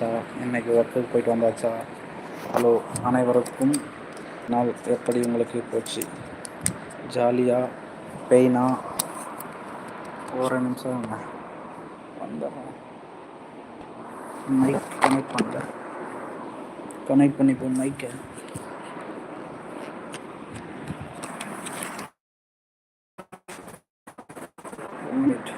Sir இன்றைக்கி ஒர்க்குக்கு போயிட்டு வந்தாச்சா? ஹலோ அனைவருக்கும் நாள் எப்படி உங்களுக்கு போச்சு? ஜாலியாக பெயினா ஒரு நிமிஷம் வந்துடுறேன் மைக் கனெக்ட் பண்ணுறேன் கனெக்ட் பண்ணிப்போம் மைக்கை ஒன் மினிட்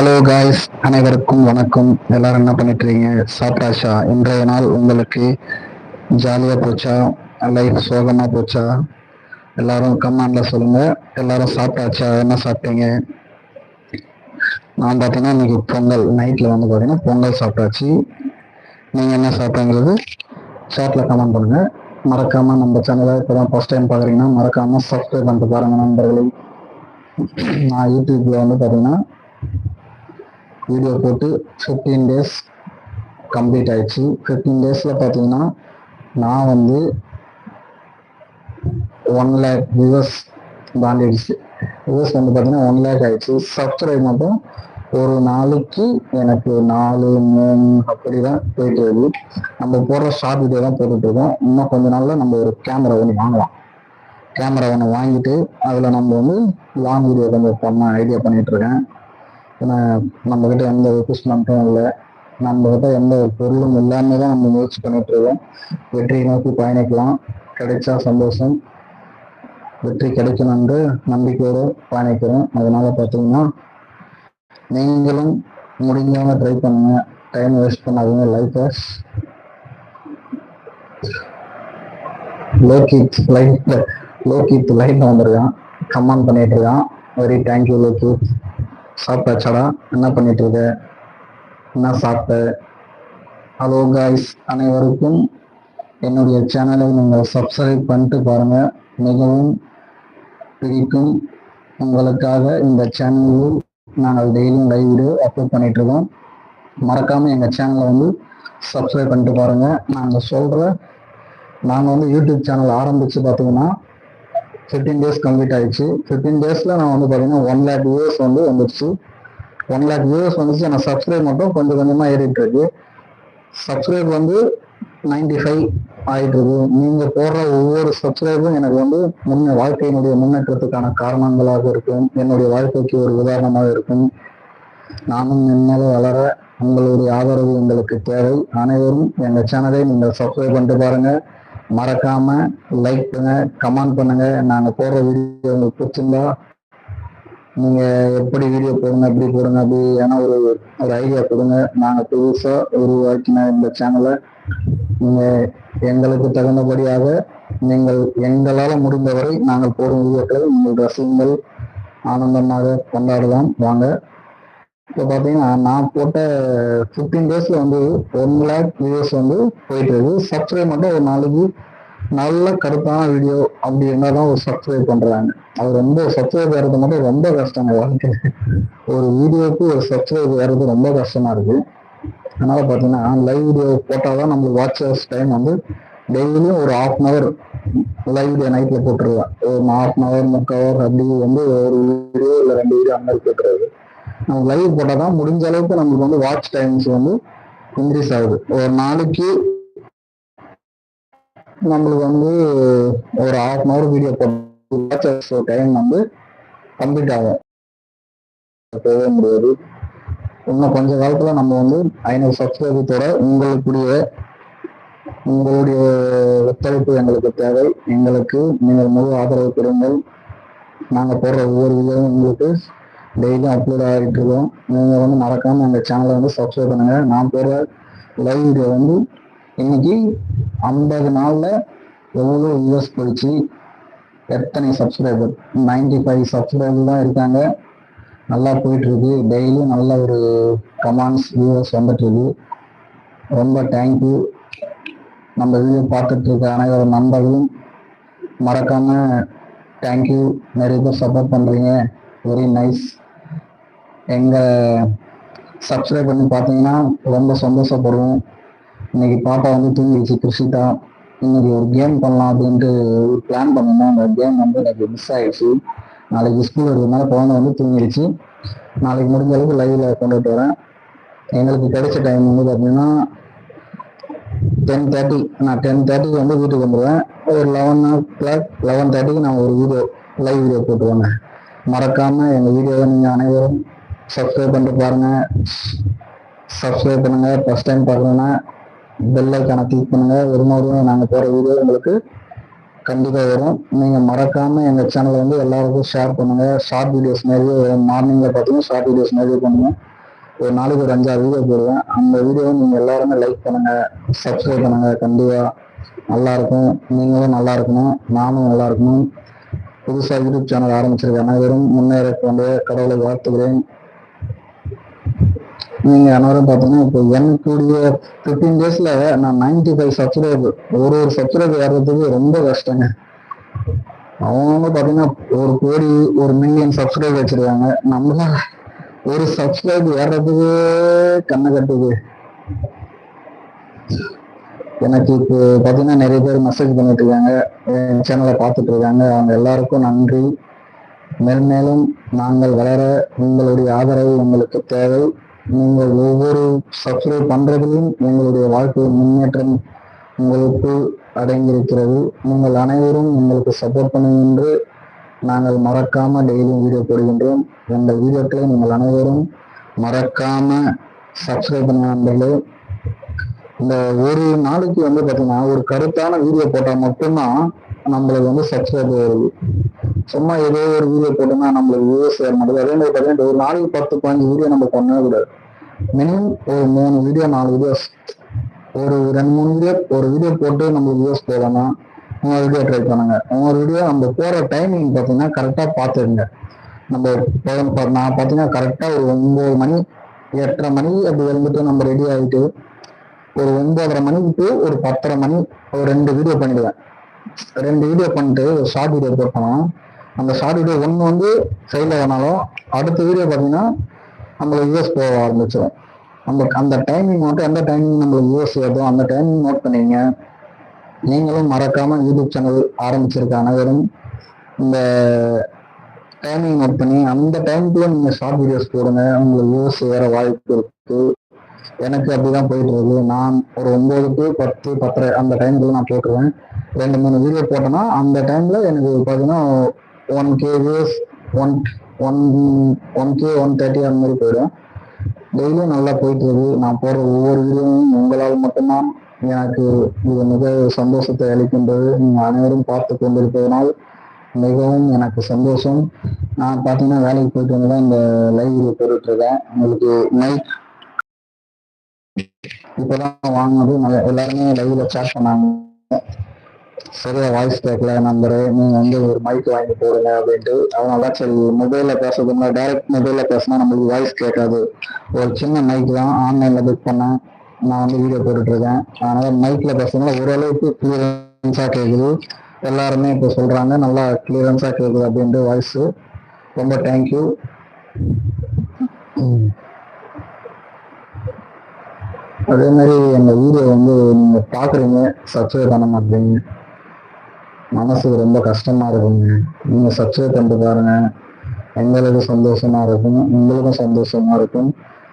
ஹலோ காய்ஸ் அனைவருக்கும் வணக்கம். எல்லாரும் என்ன பண்ணிட்டு இருக்கீங்க சாப்பிட்டாச்சா? இன்றைய நாள் உங்களுக்கு ஜாலியா போச்சா? லைஃப் சோகமா போச்சா? எல்லாரும் கமெண்ட்ல சொல்லுங்க. எல்லாரும் சாப்பிட்டாச்சா? என்ன சாப்பிட்டீங்க? நான் பார்த்தீங்கன்னா இன்னைக்கு பொங்கல். நைட்ல வந்து பார்த்தீங்கன்னா பொங்கல் சாப்பிட்டாச்சு. நீங்க என்ன சாப்பிட்டீங்கிறது? சாட்ல கமெண்ட் பண்ணுங்க. மறக்காம நம்ம சேனலை இப்போதான் ஃபர்ஸ்ட் டைம் பார்க்குறீங்கன்னா மறக்காம சப்ஸ்கிரைப் பண்ணிட்டு பாருங்க நண்பர்களே. நான் யூடியூப்ல வந்து பார்த்தீங்கன்னா வீடியோ போட்டு ஃபிஃப்டீன் டேஸ் கம்ப்ளீட் ஆயிடுச்சு. ஃபிஃப்டீன் டேஸில் பார்த்தீங்கன்னா நான் வந்து ஒன் லேக் வியூவர்ஸ் தாண்டிடுச்சு. வியூவர்ஸ் வந்து பார்த்தீங்கன்னா ஒன் லேக் ஆயிடுச்சு. சப்ஸ்கிரைப் மட்டும் ஒரு நாளைக்கு எனக்கு நாலு மூணு அப்படி தான் போயிட்டு இருக்கு. நம்ம போடுற ஷார்ட் வீடியோ தான் போட்டுட்டு இருக்கோம். இன்னும் கொஞ்ச நாளில் நம்ம ஒரு கேமரா ஒன்று வாங்கலாம். கேமரா ஒன்று வாங்கிட்டு அதில் நம்ம வந்து லாங் வீடியோ கொஞ்சம் பண்ண ஐடியா பண்ணிகிட்ருக்கேன் இருக்கேன். ஏன்னா நம்ம கிட்ட எந்த எக்யூப்மெண்ட்டும் இல்லை. நம்ம கிட்ட எந்த ஒரு பொருளும் இல்லாமல் தான் நம்ம முயற்சி பண்ணிட்டு இருக்கோம். வெற்றியை நோக்கி பயணிக்கலாம். கிடைச்சா சந்தோஷம். வெற்றி கிடைக்கும் நம்பிக்கையோடு பயணிக்கிறோம். அதனால பார்த்தீங்கன்னா நீங்களும் முடிஞ்சவங்க ட்ரை பண்ணுங்க. டைம் வேஸ்ட் பண்ணாதீங்க. லைஃபை லோகித் லைஃப்ல லோகித் லைட் வந்திருக்கான். கமெண்ட் பண்ணிட்டு இருக்கான். வெரி தேங்க்யூ லோகித் சாப்பிட்டாச்சாடா என்ன பண்ணிட்டு இருக்க என்ன சாப்பிட்ட? ஹலோ காய்ஸ் அனைவருக்கும் என்னுடைய சேனலை நீங்கள் சப்ஸ்கிரைப் பண்ணிட்டு பாருங்க. மிகவும் பிடிக்கும். உங்களுக்காக இந்த சேனலில் நாங்கள் டெய்லியும் லைவ் வீடியோ அப்லோட் பண்ணிட்டு இருக்கோம் மறக்காம எங்க சேனலை வந்து சப்ஸ்கிரைப் பண்ணிட்டு பாருங்க. நாங்கள் சொல்ற நாங்கள் வந்து யூடியூப் சேனல் ஆரம்பிச்சு பார்த்தீங்கன்னா ஃபிஃப்டீன் டேஸ் கம்ப்ளீட் ஆயிடுச்சு. ஃபிஃப்டீன் டேஸில் நான் வந்து பார்த்தீங்கன்னா ஒன் லேக் வியூஸ் வந்து வந்துடுச்சு ஒன் லேக் வியூஸ் வந்துச்சு. ஆனால் சப்ஸ்கிரைப் மட்டும் கொஞ்சம் கொஞ்சமாக ஏறிட்டு இருக்கு. சப்ஸ்கிரைப் வந்து நைன்டி ஃபைவ் ஆகிட்டு இருக்கு. நீங்கள் போடுற ஒவ்வொரு சப்ஸ்கிரைபும் எனக்கு வந்து முன்ன வாழ்க்கையினுடைய முன்னேற்றத்துக்கான காரணங்களாக இருக்கும். என்னுடைய வாழ்க்கைக்கு ஒரு உதாரணமாக இருக்கும். நானும் மென்மேலும் வளர உங்களுடைய ஆதரவு எங்களுக்கு தேவை. அனைவரும் எங்கள் சேனலை நீங்கள் சப்ஸ்கிரைப் பண்ணிட்டு பாருங்கள் மறக்காம லைக் பண்ணுங்க கமெண்ட் பண்ணுங்க. நாங்க போடுற வீடியோ உங்களுக்கு பிடிச்சிருந்தா நீங்க எப்படி வீடியோ போடுங்க எப்படி போடுங்க அப்படி ஏன்னா ஒரு ஒரு ஐடியா கொடுங்க. நாங்க புதுசா உருவாக்கின இந்த சேனலை நீங்க எங்களுக்கு தகுந்தபடியாக நீங்கள் எங்களால முடிந்தவரை நாங்கள் போடும் வீடியோக்களை உங்கள் ரசிகங்கள் ஆனந்தமாக கொண்டாடலாம். வாங்க இப்போ பார்த்தீங்கன்னா நான் போட்ட ஃபிஃப்டீன் டேஸ்ல வந்து ஒன் லேக் வியூஸ் வந்து போயிட்டு இருக்கு. சப்ஸ்கிரைப் மட்டும் ஒரு நாளைக்கு நல்ல கருத்தான வீடியோ அப்படி இருந்தால் தான் ஒரு சப்ஸ்கிரைப் பண்ணுறாங்க அது ரொம்ப சப்ஸ்கிரைப் ஏறது மட்டும் ரொம்ப கஷ்டங்க. வாழ்க்கை ஒரு வீடியோவுக்கு ஒரு சப்ஸ்கிரைப் ஏறது ரொம்ப கஷ்டமாக இருக்கு. அதனால பார்த்தீங்கன்னா லைவ் வீடியோ போட்டால் தான் நம்மளுக்கு வாட்சர்ஸ் டைம் வந்து டெய்லியும் ஒரு half an hour live video நைட்டில் போட்டுருவேன் ஒரு ஹாஃப் அன் ஹவர் முக்கால் ஹவர் அப்படி வந்து ஒரு வீடியோ இல்லை ரெண்டு வீடியோ அந்த மாதிரி போட்டுருது நம்ம லைவ் போட்டால் தான் முடிஞ்ச அளவுக்கு நம்மளுக்கு வந்து வாட்ச் டைம்ஸ் வந்து இன்க்ரீஸ் ஆகுது. ஒரு நாளைக்கு நம்மளுக்கு வந்து ஒரு ஹாஃப் அன் ஹவர் வீடியோ போட்டு டைம் வந்து கம்ப்ளீட் ஆகும். போகவே முடியாது. இன்னும் கொஞ்ச காலத்துல நம்ம வந்து ஐநூறு சப்ஸ்கிரைபத்தோட உங்களுக்குடைய உங்களுடைய ஒத்துழைப்பு எங்களுக்கு தேவை. எங்களுக்கு நீங்கள் முழு ஆதரவு கொடுங்கள். நாங்கள் போடுற ஒவ்வொரு வீடியோவும் உங்களுக்கு டெய்லியும் அப்லோட் ஆகிட்டு இருக்கோம் நீங்க வந்து மறக்காம அந்த சேனலை வந்து சப்ஸ்கிரைப் பண்ணுங்க. நான் போகிற லைவ் வந்து இன்னைக்கு ஐம்பது நாள்ல எவ்வளோ வியூஸ் போயிடுச்சு? எத்தனை சப்ஸ்கிரைபர் நைன்டி ஃபைவ் சப்ஸ்கிரைபர் தான் இருக்காங்க. நல்லா போயிட்டு இருக்கு டெய்லியும் நல்ல ஒரு கமாண்ட்ஸ் வியூவர்ஸ் வந்துட்டு இருக்கு ரொம்ப தேங்க்யூ நம்ம வீடியோ பார்த்துட்டு இருக்க அனைவரும் நண்பர்களும் மறக்காம தேங்க்யூ நிறைய பேர் சப்போர்ட் பண்றீங்க. வெரி நைஸ் எங்க சப்ஸ்கிரைப் பண்ணி பார்த்தீங்கன்னா ரொம்ப சந்தோஷப்படுவோம். இன்னைக்கு பாப்பா வந்து தூங்கிடுச்சு கிருஷிதா இன்னைக்கு ஒரு கேம் பண்ணலாம் அப்படின்ட்டு ஒரு பிளான் பண்ணோம் அந்த கேம் வந்து எனக்கு மிஸ் ஆயிடுச்சு. நாளைக்கு ஸ்கூல் இருக்கிறதுனால குழந்தை வந்து தூங்கிடுச்சு. நாளைக்கு முடிஞ்ச அளவுக்கு லைவ்ல கொண்டுட்டு வரேன். எங்களுக்கு கிடைச்ச டைம் வந்து பார்த்தீங்கன்னா டென் தேர்ட்டி நான் டென் தேர்ட்டிக்கு வந்து வீட்டுக்கு வந்துடுவேன் ஒரு லெவன் ஓ கிளாக் லெவன் தேர்ட்டிக்கு நான் ஒரு வீடியோ லைவ் வீடியோ போட்டுருவேங்க. மறக்காம எங்கள் வீடியோவை நீங்கள் அனைவரும் சப்ஸ்கிரைப் பண்ணிட்டு பாருங்க. சப்ஸ்கிரைப் பண்ணுங்க. ஃபர்ஸ்ட் டைம் பார்க்கணுன்னா பெல் ஐக்கானை கிளிக் பண்ணுங்க. ஒரு நாங்கள் போகிற வீடியோ உங்களுக்கு கண்டிப்பாக வரும். நீங்கள் மறக்காம எங்கள் சேனலை வந்து எல்லாருக்கும் ஷேர் பண்ணுங்க. ஷார்ட் வீடியோஸ் நிறைய மார்னிங்கில் பார்த்தீங்கன்னா ஷார்ட் வீடியோஸ் நிறைய பண்ணுவோம் ஒரு நாளைக்கு ஒரு அஞ்சாறு வீடியோ போடுவேன். அந்த வீடியோவை நீங்கள் எல்லாருமே லைக் பண்ணுங்க. சப்ஸ்கிரைப் பண்ணுங்க. கண்டிப்பாக நல்லா இருக்கும். நீங்களும் நல்லா இருக்கணும். நானும் நல்லா இருக்கணும். புதுசாக யூடியூப் சேனல் ஆரம்பிச்சிருக்கேன். அனைவரும் முன்னேற கொண்டு கடவுளை வாழ்த்துகிறேன். நீங்க அனைவரும் பார்த்தீங்கன்னா இப்போ எனக்குடைய ஃபிஃப்டீன் டேஸ்ல நான் நைன்டி ஃபைவ் சப்ஸ்கிரைபர் ஒரு ஒரு சப்ஸ்கிரைபர் ஏறதுக்கு ரொம்ப கஷ்டங்க. அவங்க பார்த்தீங்கன்னா ஒரு கோடி ஒரு மில்லியன் சப்ஸ்கிரைப் வச்சிருக்காங்க. நம்மளால ஒரு சப்ஸ்கிரைப் ஏறதுக்கு கண்ணை கட்டுது. எனக்கு இப்போ பார்த்தீங்கன்னா நிறைய பேர் மெசேஜ் பண்ணிட்டு இருக்காங்க என் சேனலை பார்த்துட்டு இருக்காங்க அவங்க எல்லாருக்கும் நன்றி. மேல்மேலும் நாங்கள் வளர உங்களுடைய ஆதரவு உங்களுக்கு தேவை. நீங்கள் ஒவ்வொரு சப்ஸ்கிரைப் பண்றதிலும் எங்களுடைய வாழ்க்கை முன்னேற்றம் உங்களுக்கு அடங்கியிருக்கிறது நீங்கள் அனைவரும் எங்களுக்கு சப்போர்ட் பண்ணுங்க என்று நாங்கள் மறக்காம டெய்லியும் வீடியோ போடுகின்றோம். எங்கள் வீடியோக்களை நீங்கள் அனைவரும் மறக்காம சப்ஸ்கிரைப் பண்ணுங்க நண்பர்களே. இந்த ஒரு நாளைக்கு வந்து பாத்தீங்கன்னா ஒரு கருத்தான வீடியோ போட்டா மட்டும்தான் நம்மளுக்கு வந்து சப்ஸ்கிரைப் வருது. சும்மா ஏதோ ஒரு வீடியோ போட்டோம்னா நம்மளுக்கு வியூஸ் வர மாட்டேங்குது அதே மாதிரி பார்த்தீங்கன்னா ஒரு நாளைக்கு பத்து பதினஞ்சு வீடியோ நம்ம பண்ணவே கூடாது. மினிமம் ஒரு மூணு வீடியோ நாலு வீடியோஸ் ஒரு ரெண்டு மூணு வீடியோ ஒரு வீடியோ போட்டு நம்ம வியூஸ் போகலன்னா உங்க வீடியோ ட்ரை பண்ணுங்க. உங்க வீடியோ நம்ம போற டைமிங் பாத்தீங்கன்னா கரெக்டா பாத்துருங்க நம்ம நான் பாத்தீங்கன்னா கரெக்டா ஒரு ஒன்பது மணி எட்டரை மணி அப்படி வந்துட்டு நம்ம ரெடி ஆயிட்டு ஒரு ஒன்பதரை மணிக்கு ஒரு பத்தரை மணி ஒரு ரெண்டு வீடியோ பண்ணிடுவேன். ரெண்டு வீடியோ பண்ணிட்டு ஒரு ஷார்ட் வீடியோ போட்டோம் அந்த ஷார்ட் வீடியோ ஒன்று வந்து சைடில் வேணாலும் அடுத்த வீடியோ பார்த்தீங்கன்னா நம்மளுக்கு யூஎஸ் போக ஆரம்பிச்சிடும் அந்த அந்த டைமிங் மட்டும் எந்த டைமிங் நம்மளுக்கு யூஎஸ் ஏதோ அந்த டைமிங் நோட் பண்ணிங்க நீங்களும் மறக்காம யூடியூப் சேனல் ஆரம்பிச்சிருக்க அனைவரும் இந்த டைமிங் நோட் பண்ணி அந்த டைமுக்குள்ள நீங்க ஷார்ட் வீடியோஸ் போடுங்க. உங்களுக்கு யூஎஸ் ஏற வாய்ப்பு இருக்கு. எனக்கு அப்படிதான் போயிட்டு இருக்கு. நான் ஒரு ஒன்பது டு பத்து பத்தரை அந்த டைமுக்குள்ள நான் போட்டுருவேன். ரெண்டு மூணு வீடியோ போட்டேன்னா அந்த டைம்ல எனக்கு பார்த்தீங்கன்னா one K views one one one K one thirty அந்த மாதிரி போயிடும். டெய்லியும் நல்லா போயிட்டு இருக்கு. நான் போடுற ஒவ்வொரு வீடியோவும் உங்களால் மட்டும்தான் எனக்கு இது மிக சந்தோஷத்தை அளிக்கின்றது. நீங்கள் அனைவரும் பார்த்து கொண்டிருப்பதனால் மிகவும் எனக்கு சந்தோஷம். நான் பார்த்தீங்கன்னா வேலைக்கு போயிட்டு வந்து தான் இந்த லைவ் வீடியோ போட்டுட்டு உங்களுக்கு நைட் இப்போதான் வாங்கினது. எல்லாருமே லைவ்ல சேட் பண்ணாங்க. சரியா வாய்ஸ் கேட்கல நம்பரு நீங்க வந்து ஒரு மைக் வாங்கி போடுங்க அப்படின்ட்டு. அதனால தான் சரி மொபைல்ல பேசுறதுனா டைரக்ட் மொபைல்ல பேசினா நம்மளுக்கு வாய்ஸ் கேட்காது ஒரு சின்ன மைக் தான் ஆன்லைன்ல புக் பண்ணேன். நான் வந்து வீடியோ போட்டுட்டு இருக்கேன் அதனால மைக்ல பேசுறதுனால ஓரளவுக்கு கிளியரன்ஸா கேக்குது. எல்லாருமே இப்போ சொல்றாங்க நல்லா கிளியரன்ஸா கேக்குது அப்படின்ட்டு வாய்ஸ் ரொம்ப தேங்க்யூ அதே மாதிரி எங்கள் வீடியோ வந்து நீங்க பாக்குறீங்க சப்ஸ்கிரைப் பண்ண மாட்டேங்க மனசுக்கு ரொம்ப கஷ்டமா இருக்குங்க. நீங்க சப்ஸ்கிரைப் பண்ணிட்டு பாருங்க. எங்களுக்கு சந்தோஷமா இருக்கும். உங்களுக்கும் சந்தோஷமா இருக்கும்.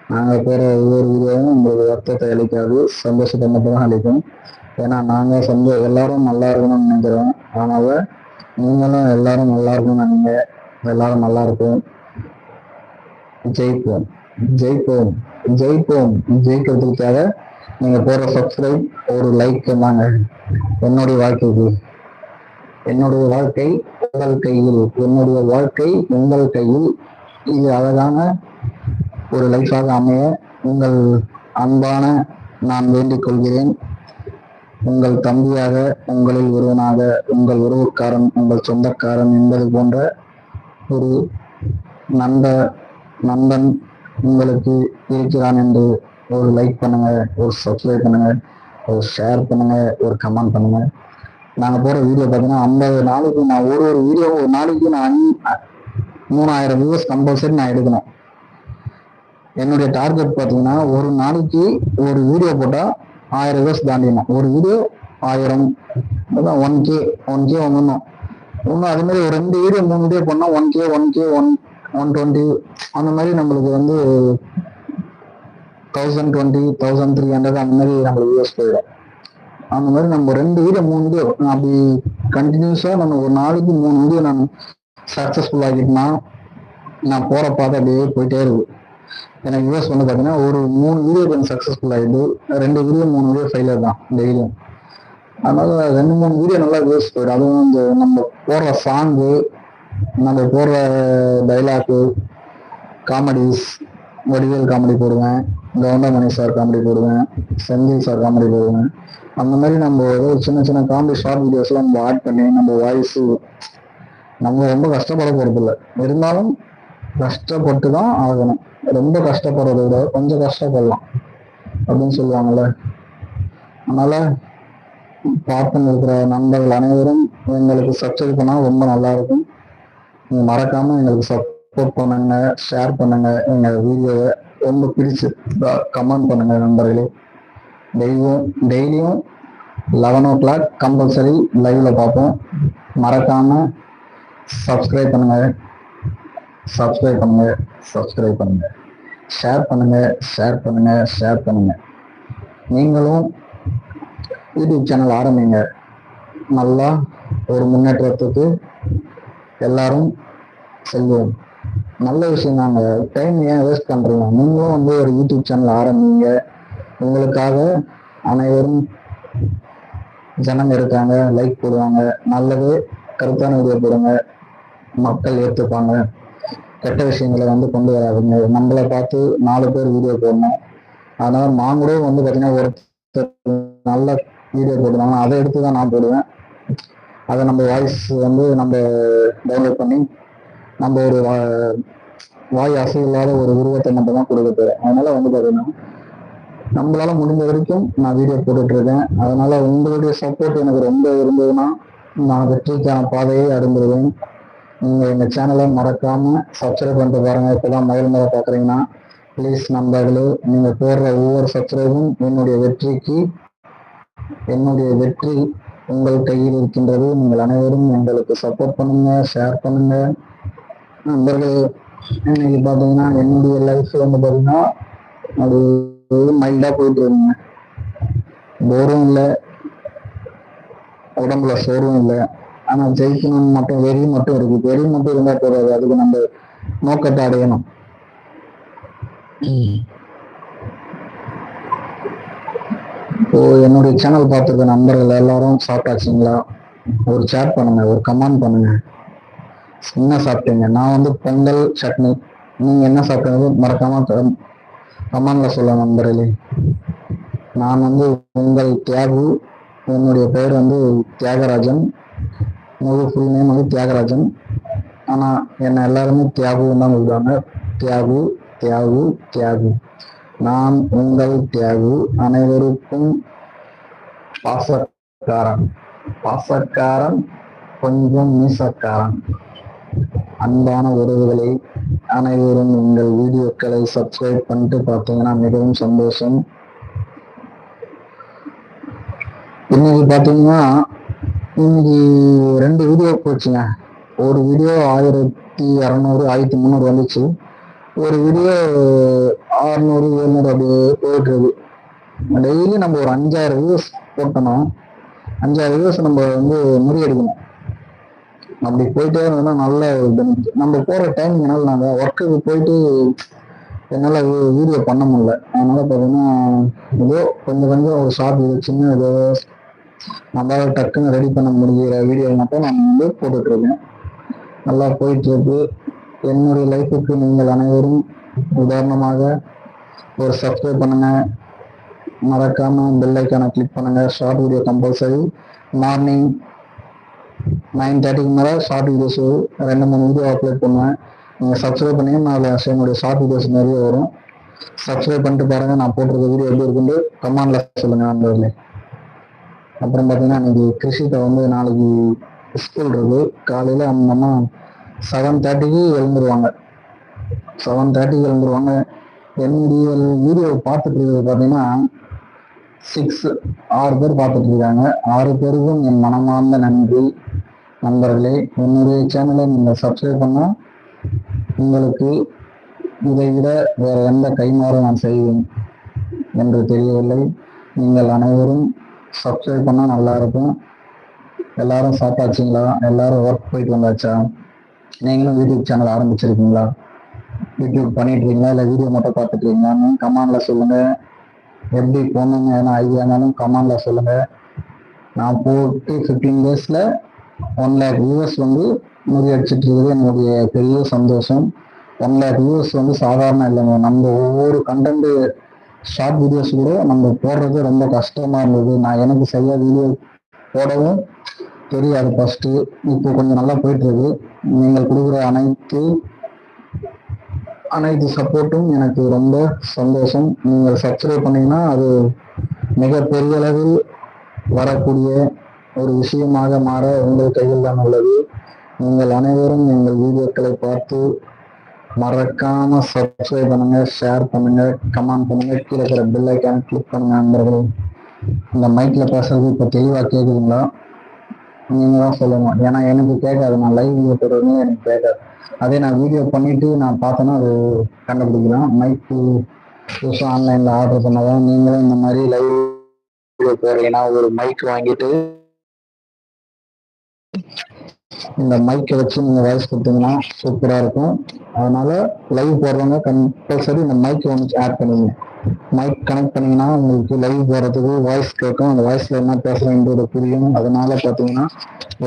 நாங்க போற ஒவ்வொரு வீடியோவும் உங்களுக்கு வருத்தத்தை அளிக்காது. சந்தோஷத்தை மட்டும் தான் அளிக்கும். ஏன்னா நாங்க சந்தோ எல்லாரும் நல்லா இருக்கணும்னு நினைக்கிறோம். அதனால நீங்களும் எல்லாரும் நல்லா இருக்கணும்னு நினைங்க. எல்லாரும் நல்லா இருக்கும் ஜெயிப்போம். ஜெயிப்போம். ஜெயிப்போம். ஜெயிக்கிறதுக்காக நீங்க போடுற சப்ஸ்கிரைப் ஒரு லைக் தாங்க என்னுடைய வாழ்க்கைக்கு. என்னுடைய வாழ்க்கை உங்கள் கையில். என்னுடைய வாழ்க்கை உங்கள் கையில். இது அழகான ஒரு லைஃபாக அமைய உங்கள் அன்பான நான் வேண்டிக் கொள்கிறேன். உங்கள் தம்பியாக உங்களில் ஒருவனாக உங்கள் உறவுக்காரன் உங்கள் சொந்தக்காரன் என்பது போன்ற ஒரு நண்ப நண்பன் உங்களுக்கு இருக்கிறான் என்று ஒரு லைக் பண்ணுங்க ஒரு சப்ஸ்கிரைப் பண்ணுங்க ஒரு ஷேர் பண்ணுங்க ஒரு கமெண்ட் பண்ணுங்க. நாங்கள் போகிற வீடியோ பார்த்தீங்கன்னா ஐம்பது நாளைக்கு நான் ஒரு ஒரு வீடியோ ஒரு நாளைக்கு நான் மூணாயிரம் வியூஸ் கம்பல்சரி நான் எடுக்கணும். என்னுடைய டார்கெட் பார்த்தீங்கன்னா ஒரு நாளைக்கு ஒரு வீடியோ போட்டால் ஆயிரம் வியூஸ் தாண்டிடணும். ஒரு வீடியோ ஆயிரம் ஒன் கே ஒன் கே வந்துடணும் இன்னும் அதுமாரி ஒரு ரெண்டு வீடியோ மூணு வீடியோ பண்ணால் one K one K one one twenty அந்த மாதிரி நம்மளுக்கு வந்து thousand twenty thousand three hundred அந்த மாதிரி நம்மளுக்கு வியூஸ் போயிடும். அந்த மாதிரி நம்ம ரெண்டு வீடியோ மூணு வீடியோ அப்படி கண்டினியூஸாக நம்ம ஒரு நாளைக்கு மூணு வீடியோ நான் சக்சஸ்ஃபுல் ஆகிட்டேன்னா நான் போகிற பாதை அப்படியே போயிட்டே இருக்கு. எனக்கு யூஎஸ் வந்து பார்த்தீங்கன்னா ஒரு மூணு வீடியோ கொஞ்சம் சக்ஸஸ்ஃபுல் ஆகிடுது ரெண்டு வீடியோ மூணு வீடியோ ஃபெயிலியர் தான் டெய்லியும் அதனால ரெண்டு மூணு வீடியோ நல்லா வியூஸ் போயிடும். அதுவும் இந்த நம்ம போடுற சாங்கு நம்ம போடுற டைலாக்கு காமெடிஸ் வடிவேல் காமெடி போடுவேன் கவுண்டமணி சார் காமெடி போடுவேன் செந்தில் சார் காமெடி போடுவேன். அந்த மாதிரி நம்ம ஏதோ சின்ன சின்ன காமெடி ஷார்ட் வீடியோஸ்லாம் நம்ம ஆட் பண்ணி நம்ம வாய்ஸ் நம்ம ரொம்ப கஷ்டப்பட போறது இல்லை. இருந்தாலும் கஷ்டப்பட்டு தான் ஆகணும். ரொம்ப கஷ்டப்படுறதை விட கொஞ்சம் கஷ்டப்படலாம் அப்படின்னு சொல்லுவாங்கல்ல. அதனால பார்த்துன்னு இருக்கிற நண்பர்கள் அனைவரும் எங்களுக்கு சப்ஸ்கிரைப் பண்ணால் ரொம்ப நல்லா இருக்கும். நீங்க மறக்காம எங்களுக்கு சப்போர்ட் பண்ணுங்க ஷேர் பண்ணுங்க. எங்க வீடியோவை ரொம்ப பிடிச்சு கமெண்ட் பண்ணுங்க நண்பர்களே. டெய்லியும் டெய்லியும் லெவன் ஓ கிளாக் கம்பல்சரி லைவ்ல பார்ப்போம். மறக்காம சப்ஸ்கிரைப் பண்ணுங்க. சப்ஸ்கிரைப் பண்ணுங்க. சப்ஸ்கிரைப் பண்ணுங்க. ஷேர் பண்ணுங்க. ஷேர் பண்ணுங்க. ஷேர் பண்ணுங்க. நீங்களும் யூடியூப் சேனல் ஆரம்பிங்க. நல்லா ஒரு முன்னேற்றத்துக்கு எல்லாரும் செல்வோம். நல்ல விஷயம் தாங்க டைம் ஏன் வேஸ்ட் பண்றீங்க? நீங்களும் வந்து ஒரு யூடியூப் சேனல் ஆரம்பிங்க. உங்களுக்காக அனைவரும் ஜனம் இருக்காங்க லைக் போடுவாங்க நல்லது கருத்தான வீடியோ போடுங்க மக்கள் ஏற்றுப்பாங்க கெட்ட விஷயங்களை வந்து கொண்டு வராதுங்க. நம்மளை பார்த்து நாலு பேர் வீடியோ போடணும். அதனால நான் கூட வந்து பார்த்தீங்கன்னா ஒருத்தர் நல்ல வீடியோ போடுவாங்க அதை எடுத்து தான் நான் போடுவேன். அதை நம்ம வாய்ஸ் வந்து நம்ம டவுன்லோட் பண்ணி நம்ம ஒரு வா- வாய் இல்லாத ஒரு உருவத்தை மட்டும் தான் கொடுக்க போறேன். அதனால வந்து பார்த்தீங்கன்னா நம்மளால முடிஞ்ச வரைக்கும் நான் வீடியோ போட்டுட்டு இருக்கேன். அதனால உங்களுடைய சப்போர்ட் எனக்கு ரொம்ப இருந்ததுன்னா நான் வெற்றிக்கான பாதையை அடைந்துருவேன். நீங்க எங்க சேனலை மறக்காம சப்ஸ்கிரைப் பண்ணிட்டு பாருங்க. இப்பதான் மயில் முறை பாக்குறீங்கன்னா ப்ளீஸ் நண்பர்களே நீங்க போடுற ஒவ்வொரு சப்ஸ்கிரைபும் என்னுடைய வெற்றிக்கு என்னுடைய வெற்றி உங்கள் கையில் இருக்கின்றது நீங்கள் அனைவரும் எங்களுக்கு சப்போர்ட் பண்ணுங்க ஷேர் பண்ணுங்க. நண்பர்களே இன்னைக்கு பார்த்தீங்கன்னா என்னுடைய லைஃப் வந்து பார்த்தீங்கன்னா அது மைல்டா போயிட்டு இருந்தேங்க போரும் இல்லை. உடம்புல சோர்வும் இல்லை. ஆனா ஜெயிக்கணும்னு மட்டும் வெறி மட்டும் இருக்கு. வெறி மட்டும் இருந்தா போதாது. அதுக்கு நம்ம நோக்கத்தை அடையணும். இப்போ என்னுடைய சேனல் பார்த்துருக்க நண்பர்கள் எல்லாரும் சாப்பிட்டாச்சுங்களா? ஒரு சேட் பண்ணுங்க. ஒரு கமெண்ட் பண்ணுங்க. என்ன சாப்பிட்டீங்க? நான் வந்து பொங்கல் சட்னி. நீங்க என்ன சாப்பிட்டீங்க மறக்காம கமெண்ட்ல சொல்ல நண்பர்களே. நான் வந்து உங்கள் தியாகு. என்னுடைய பெயர் வந்து தியாகராஜன். முழு ஃபுல் நேம் வந்து தியாகராஜன். ஆனா என்னை எல்லாருமே தியாகுன்னு தான் சொல்லுவாங்க. தியாகு தியாகு தியாகு. நான் உங்கள் தியாகு. அனைவருக்கும் பாசக்காரன். பாசக்காரன் கொஞ்சம் மீசக்காரன். அன்பான உறவுகளை அனைவரும் உங்கள் வீடியோக்களை சப்ஸ்கிரைப் பண்ணிட்டு பார்த்தீங்கன்னா மிகவும் சந்தோஷம். இன்னைக்கு பார்த்தீங்கன்னா இன்னைக்கு ரெண்டு வீடியோ போச்சுங்க. ஒரு வீடியோ ஆயிரத்தி இரநூறு ஆயிரத்தி முந்நூறு வந்துச்சு. ஒரு வீடியோ அறுநூறு எழுநூறு அப்படியே போயிட்டுருக்கு டெய்லி நம்ம ஒரு அஞ்சாயிரம் வியூஸ் போட்டோம்னா அஞ்சாயிரம் வியூஸ் நம்ம வந்து முறியடிக்கணும். அப்படி போயிட்டே இருந்தோம்னா நல்ல நம்ம போற டைமிங்னால நாங்கள் ஒர்க்குக்கு போயிட்டு என்னால் வீடியோ பண்ண முடியல. அதனால பார்த்தீங்கன்னா ஏதோ கொஞ்சம் கொஞ்சம் ஒரு ஷார்ட் இது சின்ன ஏதோ நம்மளால டக்குன்னு ரெடி பண்ண முடிகிற வீடியோ மட்டும் நான் வந்து போட்டுட்டு இருக்கேன் நல்லா போயிட்டு இருக்கு. என்னுடைய லைஃபுக்கு நீங்கள் அனைவரும் உதாரணமாக ஒரு சப்ஸ்கிரைப் பண்ணுங்க. மறக்காம பெல்லைக்கான கிளிக் பண்ணுங்க. Short video compulsory morning nine தேர்ட்டிக்கு மேலே ஷார்ட் வீடியோஸ் ரெண்டு மூணு வீடியோ அப்லோட் பண்ணுவேன். நீங்கள் சப்ஸ்கிரைப் பண்ணி நான் என்னுடைய ஷார்ட் வீடியோஸ் நிறைய வரும். சப்ஸ்கிரைப் பண்ணிட்டு பாருங்கள் நான் போட்டிருக்க வீடியோ எப்படி இருக்குன்னு கமெண்டில் சொல்லுங்கள் அந்த இதில் அப்புறம் பார்த்தீங்கன்னா இன்னைக்கு கிருஷிகிட்ட வந்து நாளைக்கு ஸ்கூல் இருக்கு. காலையில் அவங்க அம்மா செவன் தேர்ட்டிக்கு எழுந்துருவாங்க. செவன் தேர்ட்டிக்கு எழுந்துருவாங்க. என்னுடைய வீடியோ பார்த்துட்டு இருக்கிறது பார்த்தீங்கன்னா சிக்ஸ் ஆறு பேர் பார்த்துட்டு இருக்காங்க. ஆறு பேருக்கும் என் மனமார்ந்த நன்றி. நண்பர்களே என்னுடைய சேனலை நீங்கள் சப்ஸ்கிரைப் பண்ணால் உங்களுக்கு இதை விட வேற எந்த கைமாறும் நான் செய்வேன் என்று தெரியவில்லை. நீங்கள் அனைவரும் சப்ஸ்கிரைப் பண்ணால் நல்லா இருக்கும். எல்லாரும் சாப்பிட்டாச்சிங்களா? எல்லாரும் ஒர்க் போயிட்டு வந்தாச்சா? நீங்களும் யூடியூப் சேனல் ஆரம்பிச்சிருக்கீங்களா? யூடியூப் பண்ணிட்டுருக்கீங்களா? இல்லை வீடியோ மட்டும் பார்த்துட்டு இருக்கீங்களான்னு சொல்லுங்கள் எப்படி போகணுங்க ஏன்னா ஐடியானாலும் கமாண்டில் சொல்லுங்கள் நான் போட்டு ஃபிஃப்டீன் டேஸில் ஒன் லேக் வியூவர்ஸ் வந்து முறியடிச்சிட்டு இருக்குது. என்னுடைய பெரிய சந்தோஷம். ஒன் லேக் வியூவர்ஸ் வந்து சாதாரண இல்லைங்க. நம்ம ஒவ்வொரு கண்டென்ட் ஷார்ட் வீடியோஸ் கூட நம்ம போடுறது ரொம்ப கஷ்டமா இருந்தது. நான் எனக்கு சரியா வீடியோ போடவும் தெரியாது ஃபர்ஸ்ட் இப்போ கொஞ்சம் நல்லா போயிட்டு இருக்கு நீங்கள் கொடுக்குற அனைத்து அனைத்து சப்போர்ட்டும் எனக்கு ரொம்ப சந்தோஷம். நீங்கள் சப்ஸ்கிரைப் பண்ணீங்கன்னா அது மிகப்பெரிய அளவில் வரக்கூடிய ஒரு விஷயமாக மாற உங்கள் கையில் தான் உள்ளது. நீங்கள் அனைவரும் எங்கள் வீடியோக்களை பார்த்து மறக்காம சப்ஸ்கிரைப் பண்ணுங்க ஷேர் பண்ணுங்க கமெண்ட் பண்ணுங்க கீழே இருக்கிற பெல் ஐக்கான கிளிக் பண்ணுங்க நண்பர்களே. இந்த மைக்ல பேசுறது இப்போ தெளிவா கேக்குதுங்களா? நீங்க தான் சொல்லணும். ஏன்னா எனக்கு கேட்காது. நான் லைவ் வீடியோ போடுறது எனக்கு கேட்காது. அதே நான் வீடியோ பண்ணிட்டு நான் பார்த்தேன்னா அது கண்டுபிடிக்கலாம். மைக்கு புதுசாக ஆன்லைன்ல ஆர்டர் பண்ணதான் நீங்களும் இந்த மாதிரி லைவ் வீடியோ போடுறீங்கன்னா ஒரு மைக் வாங்கிட்டு இந்த மைக்கை வச்சு நீங்க வாய்ஸ் கொடுத்தீங்கன்னா சூப்பரா இருக்கும். அதனால லைவ் போடுறவங்க கம்பல்சரி இந்த மைக் ஒன்று ஆட் பண்ணுவீங்க மைக் கனெக்ட் பண்ணீங்கன்னா உங்களுக்கு லைவ் போடுறதுக்கு வாய்ஸ் கேட்கும். அந்த வாய்ஸ்ல என்ன பேசுறேன்றது புரியும். அதனால பாத்தீங்கன்னா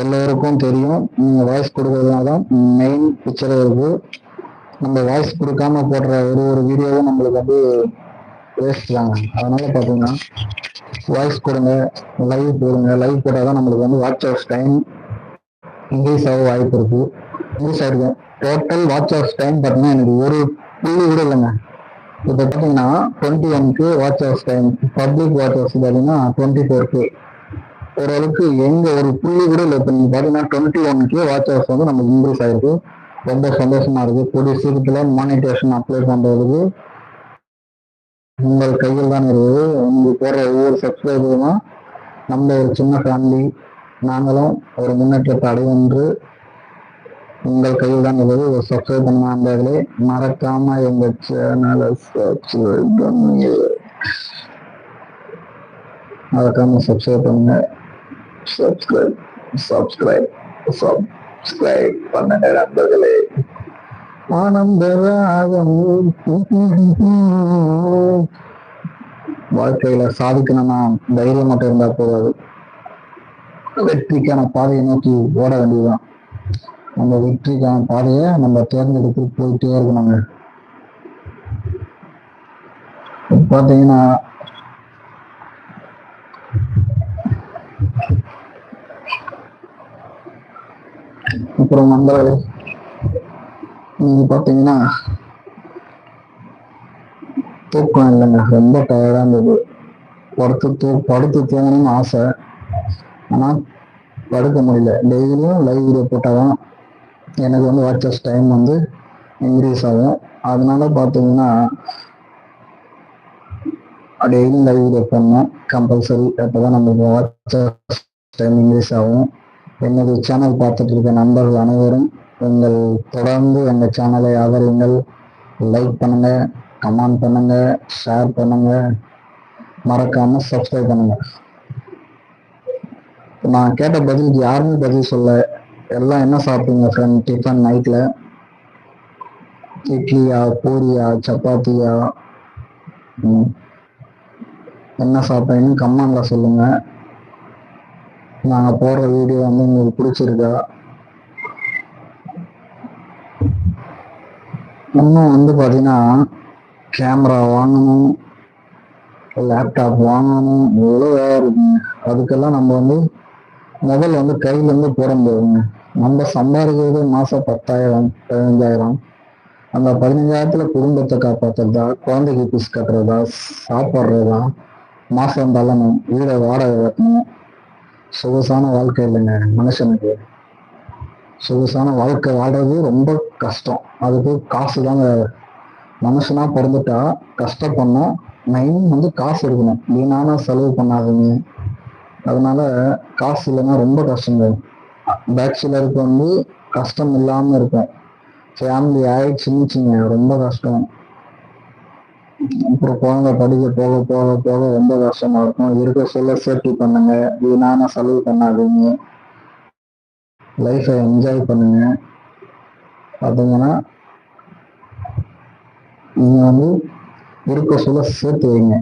எல்லோருக்கும் தெரியும். நீங்க வாய்ஸ் கொடுக்கறதுனால தான் மெயின் பிக்சர் இருக்கு. நம்ம வாய்ஸ் கொடுக்காம போடுற ஒரு ஒரு வீடியோவும் நம்மளுக்கு வந்து வேஸ்ட் தாங்க. அதனால பாத்தீங்கன்னா வாய்ஸ் கொடுங்க லைவ் போடுங்க. லைவ் போட்டால் தான் நம்மளுக்கு வந்து வாட்ச் ஹவர்ஸ் டைம் இன்க்ரீஸ் ஆக வாய்ப்பு இருக்கு. இன்க்ரீஸ் ஆயிருக்கும் டோட்டல் வாட்ச் ஹவர்ஸ் டைம் பார்த்தீங்கன்னா எனக்கு ஒரு புள்ளி கூட இல்லைங்க. இப்போ பார்த்தீங்கன்னா twenty ஒன்க்கு watch hours time public watch hours பார்த்தீங்கன்னா டுவெண்ட்டி ஃபோர்க்கு ஓரளவுக்கு எங்க ஒரு புள்ளி கூட இல்லை. இப்போ நீங்கள் பார்த்தீங்கன்னா டுவெண்ட்டி ஒன்க்கு வாட்ச் ஹவர்ஸ் வந்து நமக்கு இன்க்ரீஸ் ஆயிருக்கு. ரொம்ப சந்தோஷமா இருக்கு. கூடிய சீக்கிரத்தில் மானிட்டேஷன் அப்ளை பண்ணுறதுக்கு உங்கள் கையில் தான் இருக்குது. உங்களுக்கு போடுற ஒவ்வொரு சப்ஸ்கிரைபருமா நம்ம ஒரு சின்ன ஃபேமிலி நாங்களும் ஒரு முன்னேற்றத்தை அடையும் என்று உங்கள் கையில் தான் உள்ளது. ஒரு சப்ஸ்கிரைப் பண்ண நண்பர்களே. மறக்காம எங்க சேனலை சப்ஸ்கிரைப் பண்ணுங்க. மறக்காம சப்ஸ்கிரைப் பண்ணுங்க. சப்ஸ்கிரைப் சப்ஸ்கிரைப் சப்ஸ்கிரைப் பண்ணுங்க நண்பர்களே. ஆனந்த ராகம் வாழ்க்கையில சாதிக்கணும்னா தைரியம் மட்டும் இருந்தா போதாது. வெற்றிக்கான பாதையை நோக்கி ஓட வேண்டியதுதான். நம்ம வெற்றிக்கான பாதையை நம்ம தேர்ந்தெடுத்து போயிட்டே இருக்கணுங்க பார்த்தீங்கன்னா பாத்தீங்கன்னா அப்புறம் நண்பர்களே நீங்க பாத்தீங்கன்னா தூக்கம் இல்லைங்க. ரொம்ப டயர்டா இருந்தது. படுத்து தூ படுத்து தூங்கணும்னு ஆசை. ஆனால் படுக்க முடியல. டெய்லியும் லைவ் வீடியோ போட்டாதான் எனக்கு வந்து வாட்சஸ் டைம் வந்து இன்க்ரீஸ் ஆகும். அதனால பார்த்தீங்கன்னா டெய்லியும் லைவ் வீடியோ பண்ணணும் கம்பல்சரி அப்பதான் நம்மளுக்கு வாட்சஸ் டைம் இன்க்ரீஸ் ஆகும். எனது சேனல் பார்த்துட்டு இருக்க நண்பர்கள் அனைவரும் உங்கள் தொடர்ந்து எங்கள் சேனலை ஆதரவுங்கள் லைக் பண்ணுங்க கமெண்ட் பண்ணுங்க ஷேர் பண்ணுங்க. மறக்காம சப்ஸ்கிரைப் பண்ணுங்க. நான் கேட்ட பதிலுக்கு யாருமே பதில் சொல்ல எல்லாம் என்ன சாப்பிட்டீங்க ஃப்ரெண்ட் டிஃபன் நைட்ல இட்லியா பூரியா சப்பாத்தியா? ம். என்ன சாப்பிட்டீங்கன்னு கமெண்ட்ல சொல்லுங்க. நாங்க போடுற வீடியோ வந்து உங்களுக்கு பிடிச்சிருக்கா? இன்னும் வந்து பார்த்தீங்கன்னா கேமரா வாங்கணும் லேப்டாப் வாங்கணும் எவ்வளோ வேலை இருக்குங்க அதுக்கெல்லாம் நம்ம வந்து முதல் வந்து கையில இருந்து போட நம்ம சம்பாதிக்கிறது மாசம் பத்தாயிரம் பதினஞ்சாயிரம். அந்த பதினஞ்சாயிரத்துல குடும்பத்தை காப்பாத்துறதா குழந்தைக்கு பீஸ் கட்டுறதா சாப்பிட்றதா மாசம் தள்ளணும் வீடை வாடகை வைக்கணும் சொகுசான வாழ்க்கை இல்லைங்க மனுஷனுக்கு. சொகுசான வாழ்க்கை வாழ்றது ரொம்ப கஷ்டம். அதுக்கு காசு தாங்க. மனுஷனா பிறந்துட்டா கஷ்டப்படணும். மெயின் வந்து காசு இருக்கணும். வீணான செலவு பண்ணாதீங்க. அதனால காசு இல்லைன்னா ரொம்ப கஷ்டம் தான் பேக் பேச்சுலருக்கு வந்து கஷ்டம் இல்லாம இருக்கும். ஃபேமிலி ஆயிடுச்சுன்னு வச்சுங்க ரொம்ப கஷ்டம். அப்புறம் குழந்தை படிக்க போக போக போக ரொம்ப கஷ்டமா இருக்கும். இருக்க சொல்ல சேஃப்டி பண்ணுங்க. வீணான செலவு பண்ணாதீங்க. லைஃப்பை என்ஜாய் பண்ணுங்க. பார்த்தீங்கன்னா நீங்க வந்து இருக்க சொல்ல சேர்த்து வைங்க.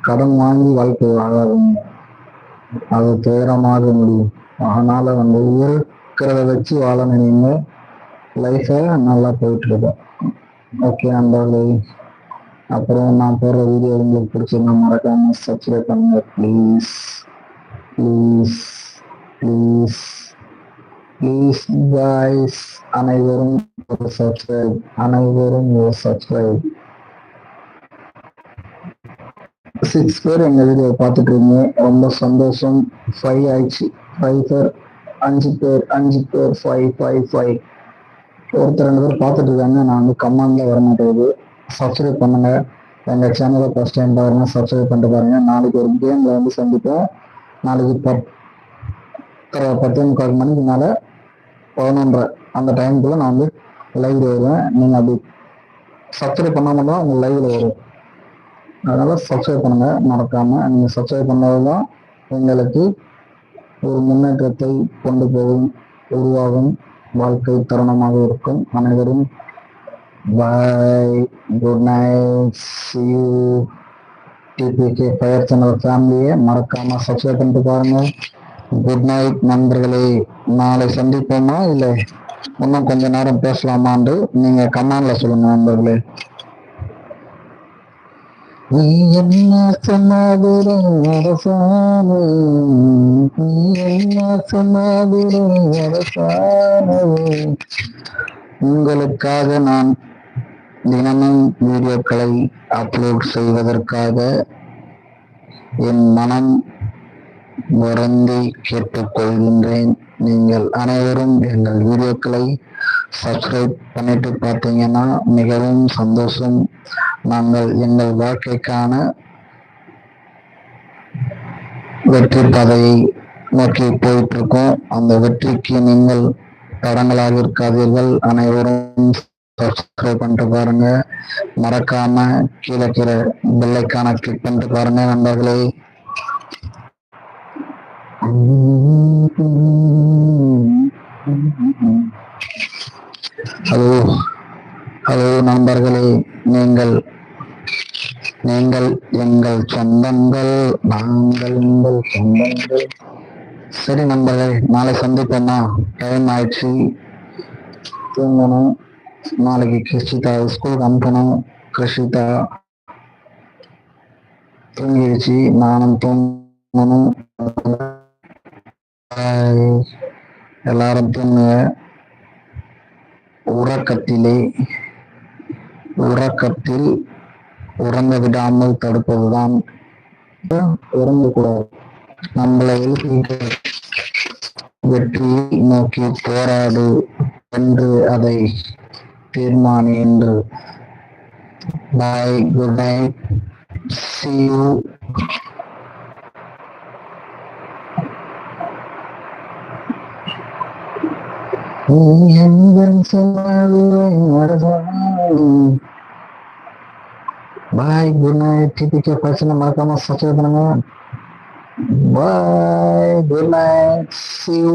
கடன் வாங்கி வாழ்க்கை வாழாதீங்க. அது துயரமாக முடியும். அதனால வந்து இருக்கிறத வச்சு வாழ நினைங்க லைஃபை நல்லா போயிட்டு இருக்கும் ஓகே நண்பர்களே. அப்புறம் நான் போடுற வீடியோ உங்களுக்கு பிடிச்சிருந்தா மறக்காம சப்ஸ்கிரைப் பண்ணுங்க. Please please please please boys அனைவரும் சப்ஸ்கிரைப் அனைவரும் சப்ஸ்கிரைப் சிக்ஸ் பேர் எங்க வீடியோ பார்த்துட்டு இருக்கீங்க ரொம்ப சந்தோஷம். ஃபைவ் ஆயிடுச்சு. ஃபைவ் பேர் அஞ்சு பேர் அஞ்சு பேர் ஃபைவ் ஃபைவ் ஃபைவ் ஒருத்தர் ரெண்டு பேர் பார்த்துட்டு இருக்காங்க நான் வந்து கமாண்ட்ல வர மாட்டேங்குது சப்ஸ்கிரைப் பண்ணுங்க. எங்க சேனலை ஃபர்ஸ்ட் டைம் பாருங்க. சப்ஸ்கிரைப் பண்ணிட்டு பாருங்க. நாளைக்கு ஒரு கேம்ல வந்து சந்திப்போம். நாளைக்கு பத்து பத்தே முக்கால் மணிக்கு மேல பதினொன்றரை அந்த டைமுக்குள்ள நான் வந்து லைவ்ல வருவேன். நீங்க அப்படி சப்ஸ்கிரைப் பண்ணாமல் தான் உங்க லைவ்ல வரும். அதனால சப்ஸ்கிரைப் பண்ணுங்க மறக்காம. நீங்க சப்ஸ்கிரைப் பண்ணாதான் எங்களுக்கு ஒரு முன்னேற்றத்தை கொண்டு போகும் உருவாகும் வாழ்க்கை தருணமாக இருக்கும். அனைவரும் bye good night see you D P K fire channel ஃபேமிலியை மறக்காம சப்ஸ்கிரைப் பண்ணிட்டு பாருங்க. குட் நைட் நண்பர்களே. நாளை சந்திப்போமா இல்லை இன்னும் கொஞ்ச நேரம் பேசலாமான்னு நீங்க கமெண்ட்ல சொல்லுங்க நண்பர்களே. என்ன உங்களுக்காக நான் தினமும் வீடியோக்களை அப்லோட் செய்வதற்காக என் மனம் வருந்தி கேட்டுக்கொள்கின்றேன். நீங்கள் அனைவரும் எங்கள் வீடியோக்களை சப்ஸ்கிரைப் பண்ணிட்டு பார்த்தீங்கன்னா மிகவும் சந்தோஷம். நாங்கள் எங்கள் வாழ்க்கைக்கான வெற்றி பாதையை நோக்கி போயிட்டு இருக்கோம் அந்த வெற்றிக்கு நீங்கள் தடங்களாக இருக்காதீர்கள். அனைவரும் சப்ஸ்கிரைப் பண்ணிட்டு பாருங்க. மறக்காம கீழே கீழே பிள்ளைக்கான கிளிக் பண்ணிட்டு பாருங்க நண்பர்களே. ஹலோ ஹலோ நண்பர்களே. நீங்கள் நீங்கள் எங்கள் சொந்தங்கள் நாங்கள் உங்கள் சொந்தங்கள். சரி நண்பர்களே நாளை சந்திப்போம்னா டைம் ஆயிடுச்சு. தூங்கணும். நாளைக்கு கிருஷிதா ஸ்கூலுக்கு அனுப்பணும். கிருஷிதா தூங்கிடுச்சு. நானும் தூங்கணும். எல்லாரும் தூங்குங்க. உறக்கத்திலே உறக்கத்தில் உறங்க விடாமல் தடுப்பதுதான் உறங்கக்கூடாது நம்மளை வெற்றியை நோக்கி போராடு என்று அதை தீர்மானி என்று. Bye good night see you bye good night D P K பிரச்சனை மறக்காம சப்ஸ்கிரைப் பண்ணுங்க bye good night see you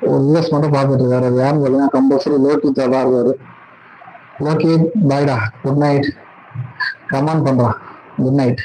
ஒரு யூஎஸ் மட்டும் பார்த்துட்டு இருக்காரு. அது யாருன்னு சொல்லுங்க கம்பல்சரி லோக்கி தான் இருக்காரு. லோக்கி பாய்டா குட் நைட் கமெண்ட் பண்றான் குட் நைட்